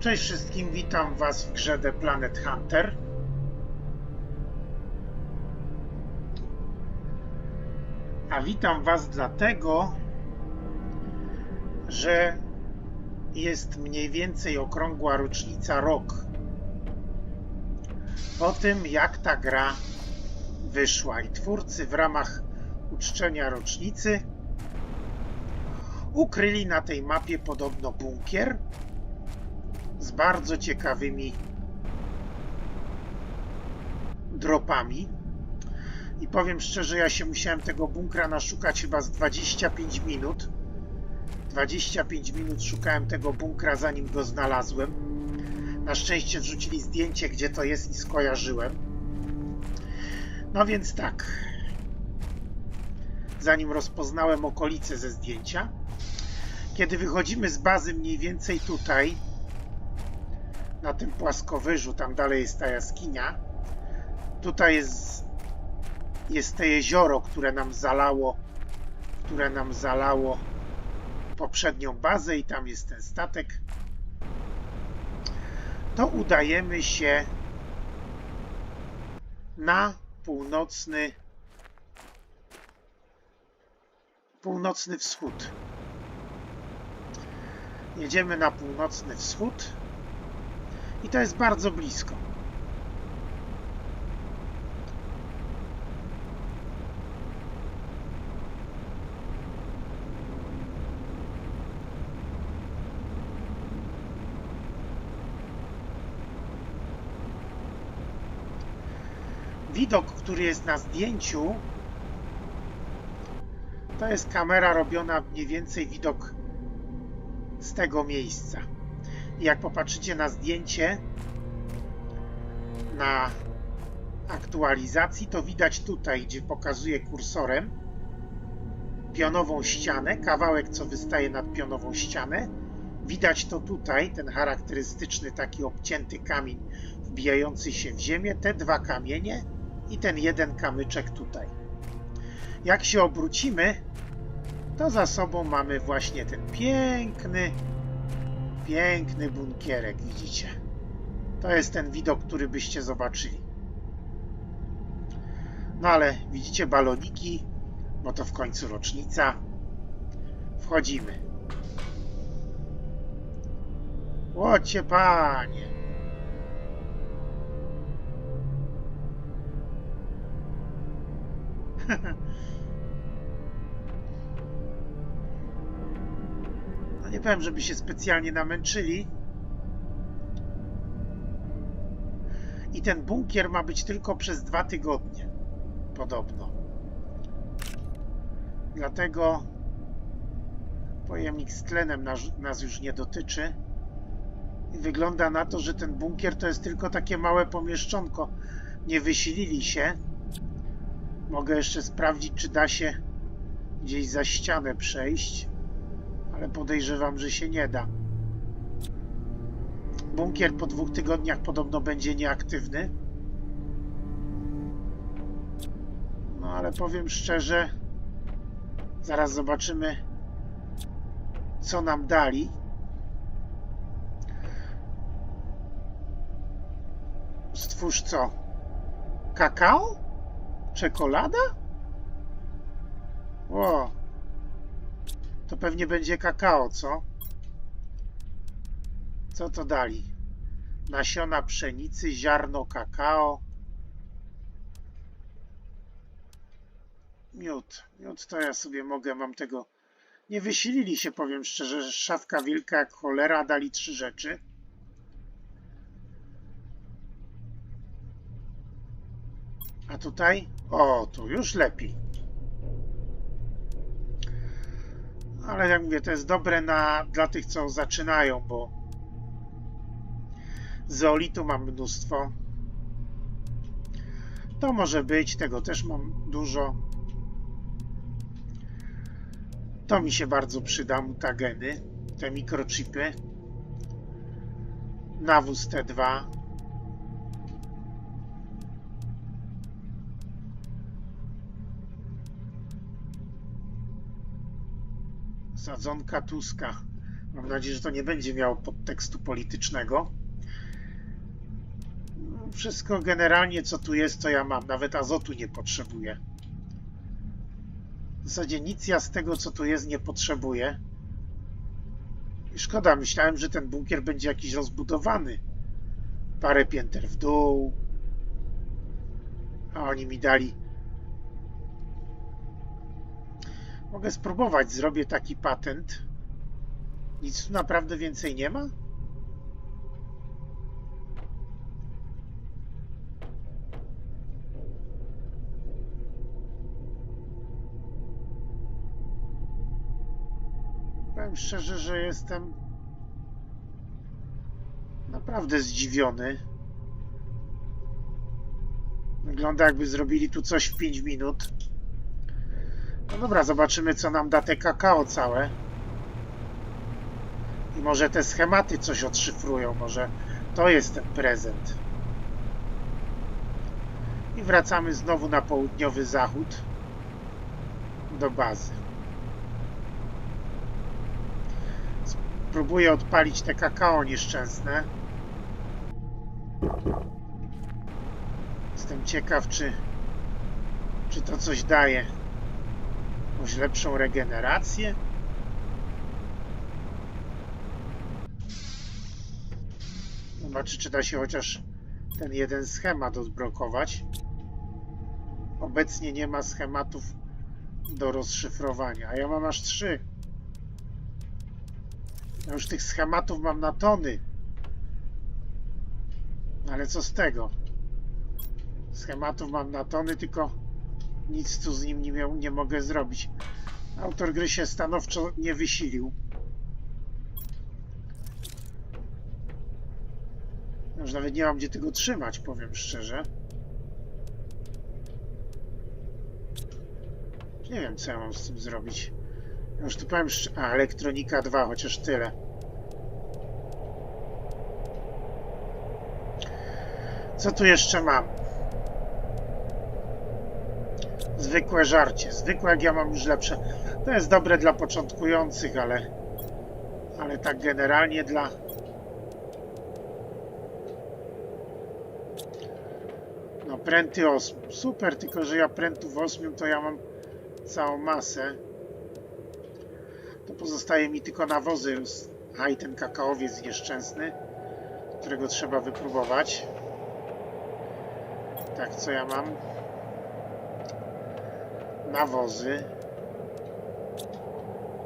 Cześć wszystkim, witam Was w grze The Planet Hunter. A witam Was dlatego, że jest mniej więcej okrągła rocznica rok po tym, jak ta gra wyszła. I twórcy w ramach uczczenia rocznicy ukryli na tej mapie podobno bunkier z bardzo ciekawymi dropami. I powiem szczerze, ja się musiałem tego bunkra naszukać chyba z 25 minut. 25 minut szukałem tego bunkra, zanim go znalazłem. Na szczęście wrzucili zdjęcie, gdzie to jest i skojarzyłem. No więc tak. Zanim rozpoznałem okolice ze zdjęcia, kiedy wychodzimy z bazy mniej więcej tutaj, na tym płaskowyżu, tam dalej jest ta jaskinia. Tutaj jest, jest te jezioro, które nam zalało, które nam zalało poprzednią bazę i tam jest ten statek. To udajemy się na północny północny wschód. Jedziemy na północny wschód. I to jest bardzo blisko. Widok, który jest na zdjęciu, to jest kamera robiona mniej więcej widok z tego miejsca. Jak popatrzycie na zdjęcie na aktualizacji, to widać tutaj, gdzie pokazuje kursorem pionową ścianę, kawałek, co wystaje nad pionową ścianę. Widać to tutaj, ten charakterystyczny taki obcięty kamień wbijający się w ziemię, te dwa kamienie i ten jeden kamyczek tutaj. Jak się obrócimy, to za sobą mamy właśnie ten piękny Piękny bunkierek, widzicie. To jest ten widok, który byście zobaczyli. No ale widzicie baloniki, bo to w końcu rocznica. Wchodzimy. Łocie panie. No nie powiem, żeby się specjalnie namęczyli. I ten bunkier ma być tylko przez dwa tygodnie. Podobno. Dlatego pojemnik z tlenem nas, nas już nie dotyczy. I wygląda na to, że ten bunkier to jest tylko takie małe pomieszczonko. Nie wysilili się. Mogę jeszcze sprawdzić, czy da się gdzieś za ścianę przejść ale podejrzewam, że się nie da. Bunkier po dwóch tygodniach podobno będzie nieaktywny. No ale powiem szczerze, zaraz zobaczymy, co nam dali. Stwórz co? Kakao? Czekolada? Ło, to pewnie będzie kakao, co? Co to dali? Nasiona pszenicy, ziarno kakao. Miód. Miód to ja sobie mogę, mam tego... Nie wysilili się, powiem szczerze, szafka wilka jak cholera, dali trzy rzeczy. A tutaj? O, tu już lepiej. Ale jak mówię, to jest dobre na, dla tych, co zaczynają, bo zeolitu mam mnóstwo. To może być, tego też mam dużo. To mi się bardzo przyda, mutageny, te mikrochipy. Nawóz T2. Sadzonka Tuska. Mam nadzieję, że to nie będzie miało podtekstu politycznego. Wszystko generalnie, co tu jest, to ja mam. Nawet azotu nie potrzebuję. W zasadzie nic ja z tego, co tu jest, nie potrzebuję. Szkoda, myślałem, że ten bunkier będzie jakiś rozbudowany. Parę pięter w dół. A oni mi dali. Mogę spróbować, zrobię taki patent. Nic tu naprawdę więcej nie ma? Powiem szczerze, że jestem naprawdę zdziwiony. Wygląda jakby zrobili tu coś w 5 minut. No dobra, zobaczymy co nam da te kakao całe. I może te schematy coś odszyfrują, może to jest ten prezent. I wracamy znowu na południowy zachód do bazy. Spróbuję odpalić te kakao nieszczęsne. Jestem ciekaw, czy, czy to coś daje. Jakąś lepszą regenerację? Zobaczy, czy da się chociaż ten jeden schemat odblokować. Obecnie nie ma schematów do rozszyfrowania, a ja mam aż trzy. Ja już tych schematów mam na tony. Ale co z tego? Schematów mam na tony, tylko nic tu z nim nie, miał, nie mogę zrobić. Autor gry się stanowczo nie wysilił. Już nawet nie mam gdzie tego trzymać, powiem szczerze. Nie wiem, co ja mam z tym zrobić. Już tu powiem, szcz- a Elektronika 2, chociaż tyle. Co tu jeszcze mam? Zwykłe żarcie. Zwykłe, jak ja mam już lepsze. To jest dobre dla początkujących, ale ale tak generalnie dla no pręty 8. Super, tylko że ja prętów 8 to ja mam całą masę. To pozostaje mi tylko nawozy. A i ten kakaowiec nieszczęsny, którego trzeba wypróbować. Tak, co ja mam? Nawozy.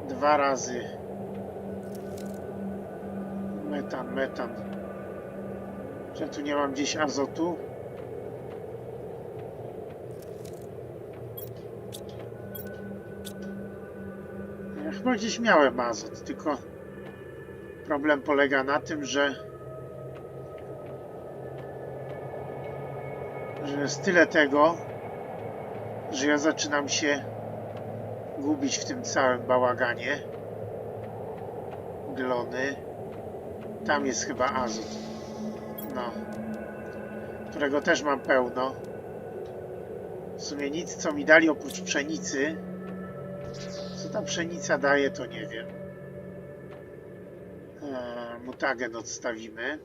Dwa razy. Metan, metan. Czy tu nie mam gdzieś azotu? Ja chyba gdzieś miałem azot, tylko problem polega na tym, że że jest tyle tego, że ja zaczynam się gubić w tym całym bałaganie. Glony. Tam jest chyba azot. No. Którego też mam pełno. W sumie nic, co mi dali oprócz pszenicy. Co ta pszenica daje, to nie wiem. Eee, mutagen odstawimy.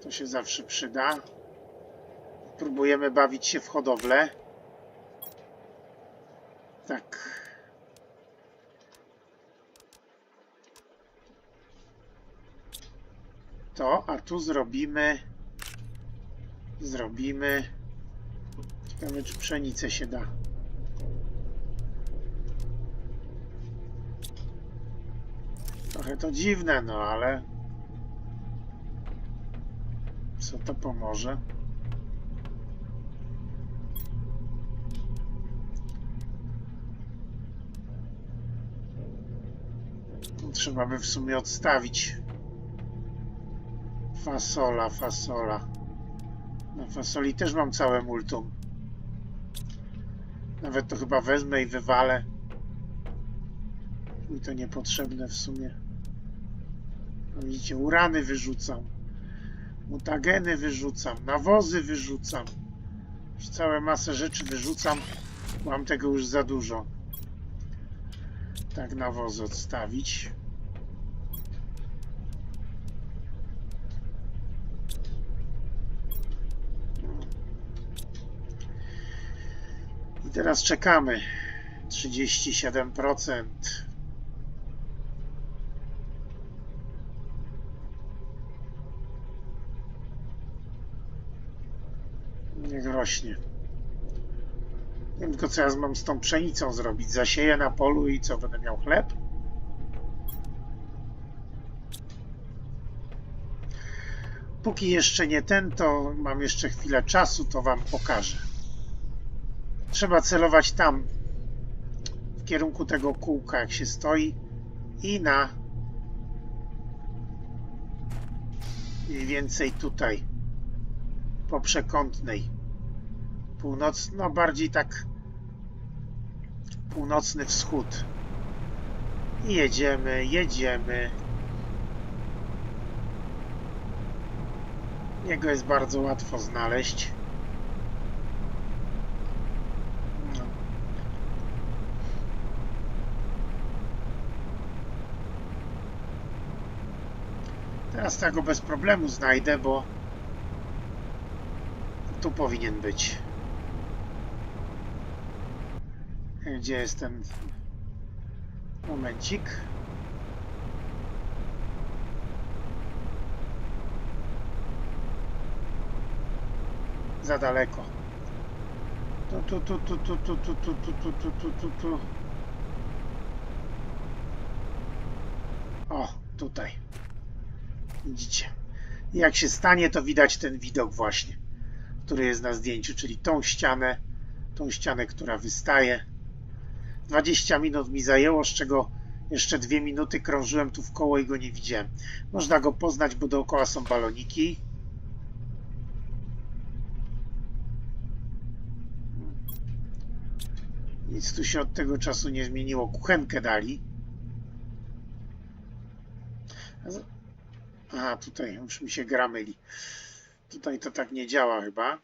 To się zawsze przyda. Próbujemy bawić się w hodowlę. Tak. To, a tu zrobimy. Zrobimy. Ciekawe, czy pszenicę się da. Trochę to dziwne, no ale. Co to pomoże? Trzeba by w sumie odstawić. Fasola, fasola. Na fasoli też mam całe multum. Nawet to chyba wezmę i wywalę. Mi to niepotrzebne w sumie. Widzicie, urany wyrzucam. Mutageny wyrzucam. Nawozy wyrzucam. Już całe masę rzeczy wyrzucam. Mam tego już za dużo. Tak, nawozy odstawić. Teraz czekamy. 37%. Niech rośnie. Nie wiem tylko co ja mam z tą pszenicą zrobić. Zasieję na polu i co, będę miał chleb? Póki jeszcze nie ten, to mam jeszcze chwilę czasu, to wam pokażę. Trzeba celować tam, w kierunku tego kółka, jak się stoi i na mniej więcej tutaj po przekątnej północ, no bardziej tak północny wschód. I jedziemy, jedziemy. Jego jest bardzo łatwo znaleźć Teraz tego bez problemu znajdę, bo tu powinien być. Gdzie jest ten momencik? Za daleko. Tu, tu, tu, tu, tu, tu, tu, tu, tu, tu, tu, tu, tu. O, tutaj. Widzicie. Jak się stanie, to widać ten widok właśnie, który jest na zdjęciu, czyli tą ścianę, tą ścianę, która wystaje. 20 minut mi zajęło, z czego jeszcze dwie minuty krążyłem tu w koło i go nie widziałem. Można go poznać, bo dookoła są baloniki. Nic tu się od tego czasu nie zmieniło. Kuchenkę dali. Aha, tutaj już mi się gra myli. Tutaj to tak nie działa chyba.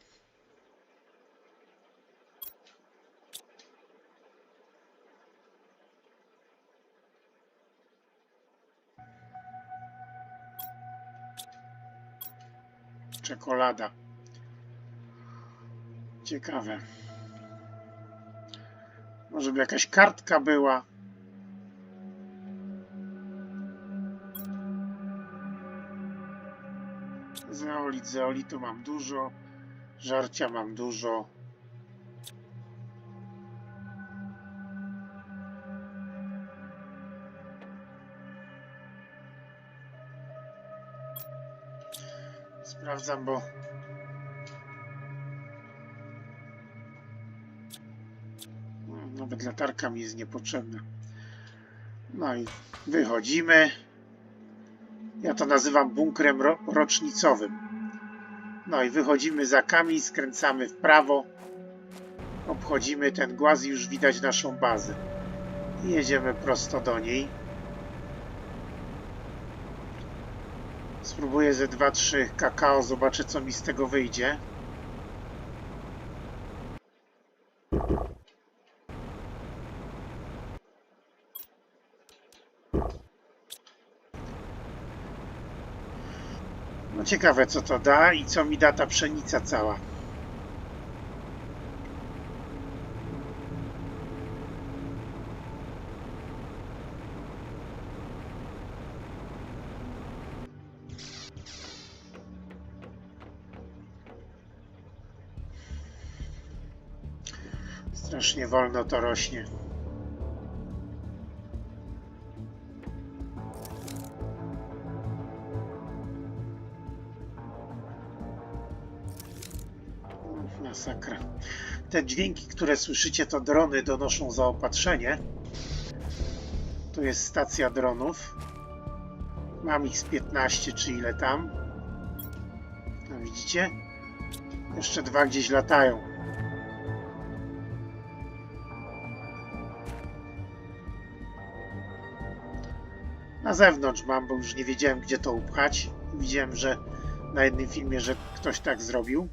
Czekolada. Ciekawe. Może by jakaś kartka była. Zeolit, zeolitu mam dużo. Żarcia mam dużo. Sprawdzam, bo No, Nawet latarka mi jest niepotrzebna. No i wychodzimy. Ja to nazywam bunkrem ro rocznicowym. No i wychodzimy za kamień, skręcamy w prawo. Obchodzimy ten głaz i już widać naszą bazę. I jedziemy prosto do niej. Spróbuję ze 2-3 kakao, zobaczę co mi z tego wyjdzie. Ciekawe co to da i co mi da ta pszenica cała. Strasznie wolno to rośnie. Masakra. Te dźwięki, które słyszycie, to drony donoszą zaopatrzenie. Tu jest stacja dronów. Mam ich z 15 czy ile tam. No widzicie? Jeszcze dwa gdzieś latają. Na zewnątrz mam, bo już nie wiedziałem gdzie to upchać. Widziałem, że na jednym filmie, że ktoś tak zrobił.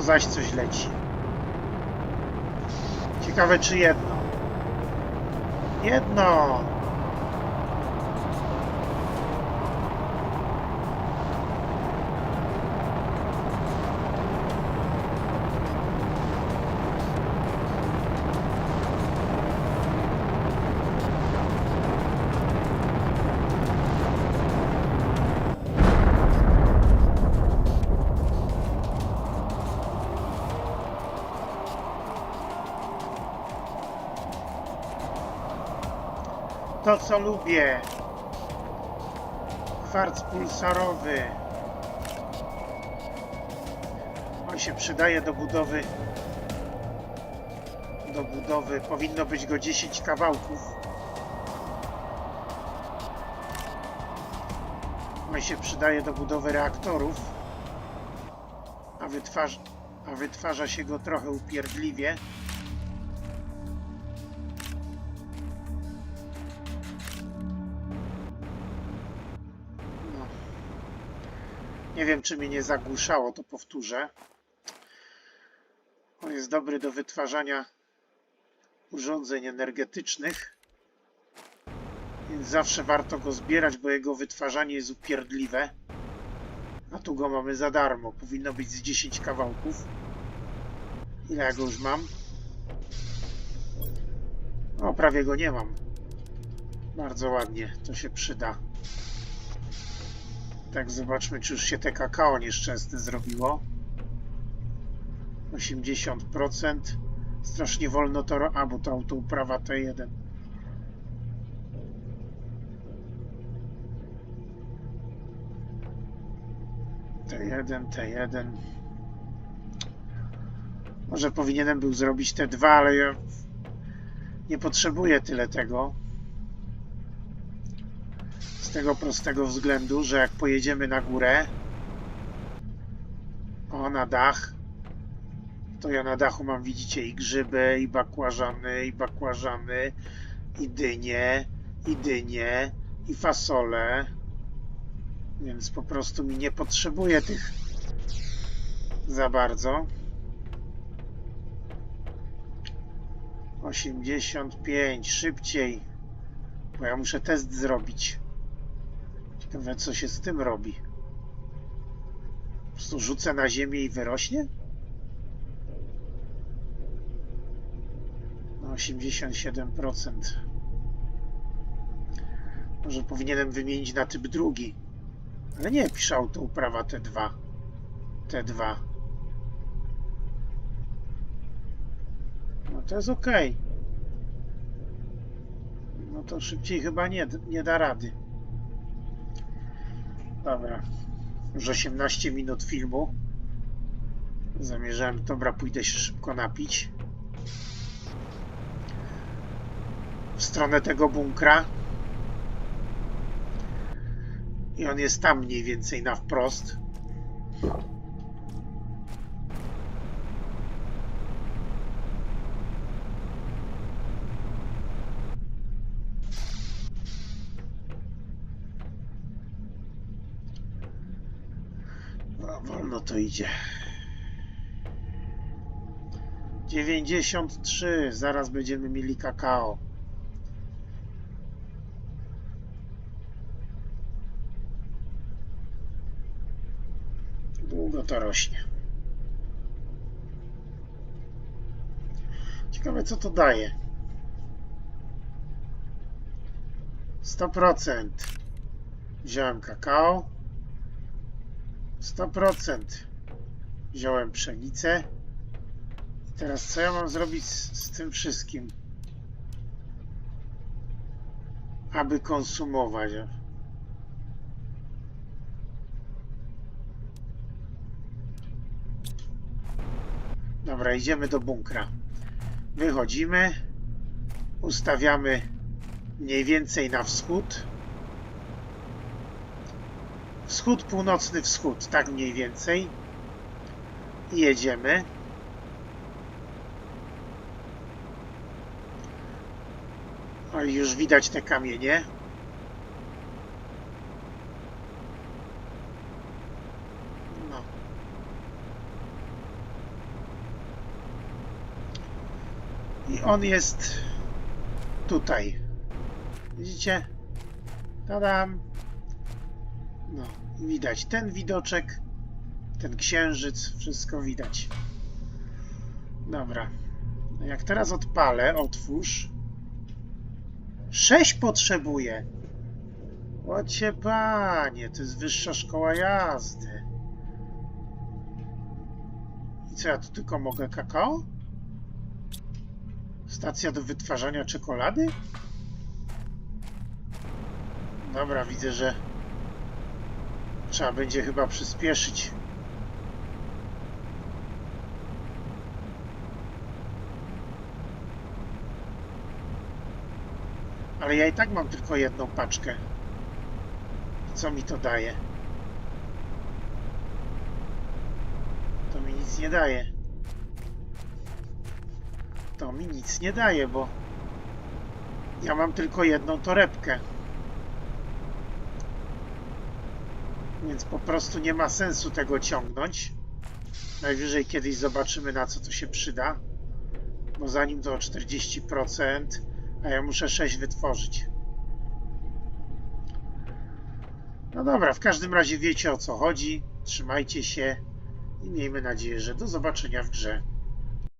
Zaś coś leci. Ciekawe czy jedno. Jedno! To co lubię. Kwarc pulsarowy. On się przydaje do budowy. Do budowy powinno być go 10 kawałków. On się przydaje do budowy reaktorów. A wytwarza, a wytwarza się go trochę upierdliwie. Nie wiem, czy mnie nie zagłuszało, to powtórzę. On jest dobry do wytwarzania urządzeń energetycznych, więc zawsze warto go zbierać, bo jego wytwarzanie jest upierdliwe. A tu go mamy za darmo. Powinno być z 10 kawałków. Ile ja go już mam? O, prawie go nie mam. Bardzo ładnie, to się przyda. Tak, zobaczmy, czy już się te kakao nieszczęsne zrobiło. 80%. Strasznie wolno to... A, bo to autouprawa T1. T1, T1. Może powinienem był zrobić T2, ale ja nie potrzebuję tyle tego. Z tego prostego względu, że jak pojedziemy na górę, o na dach, to ja na dachu mam, widzicie, i grzyby, i bakłażany, i bakłażany, i dynie, i dynie, i fasole. Więc po prostu mi nie potrzebuję tych za bardzo. 85, szybciej, bo ja muszę test zrobić. Ciekawe, co się z tym robi. Po prostu rzucę na ziemię i wyrośnie? No 87%. Może powinienem wymienić na typ drugi. Ale nie, pisze autouprawa T2. T2. No to jest ok. No to szybciej chyba nie, nie da rady. Dobra. Już 18 minut filmu. Zamierzałem, dobra, pójdę się szybko napić. W stronę tego bunkra. I on jest tam mniej więcej na wprost. No, wolno to idzie. 93. Zaraz będziemy mieli kakao. Długo to rośnie. Ciekawe co to daje. 100%. Wziąłem kakao. 100%. Wziąłem pszenicę. Teraz co ja mam zrobić z, z tym wszystkim? Aby konsumować. Dobra, idziemy do bunkra. Wychodzimy. Ustawiamy mniej więcej na wschód. Wschód, północny wschód, tak mniej więcej. I jedziemy. O, już widać te kamienie. No. I on jest tutaj. Widzicie? Tadam. No, widać ten widoczek, ten księżyc, wszystko widać. Dobra. Jak teraz odpalę, otwórz. 6 potrzebuję. Łocie panie, to jest wyższa szkoła jazdy. I co, ja tu tylko mogę kakao? Stacja do wytwarzania czekolady? Dobra, widzę, że trzeba będzie chyba przyspieszyć. Ale ja i tak mam tylko jedną paczkę. Co mi to daje? To mi nic nie daje. To mi nic nie daje, bo ja mam tylko jedną torebkę. Więc po prostu nie ma sensu tego ciągnąć. Najwyżej kiedyś zobaczymy na co to się przyda. Bo zanim to o 40%, a ja muszę 6 wytworzyć. No dobra, w każdym razie wiecie o co chodzi. Trzymajcie się i miejmy nadzieję, że do zobaczenia w grze.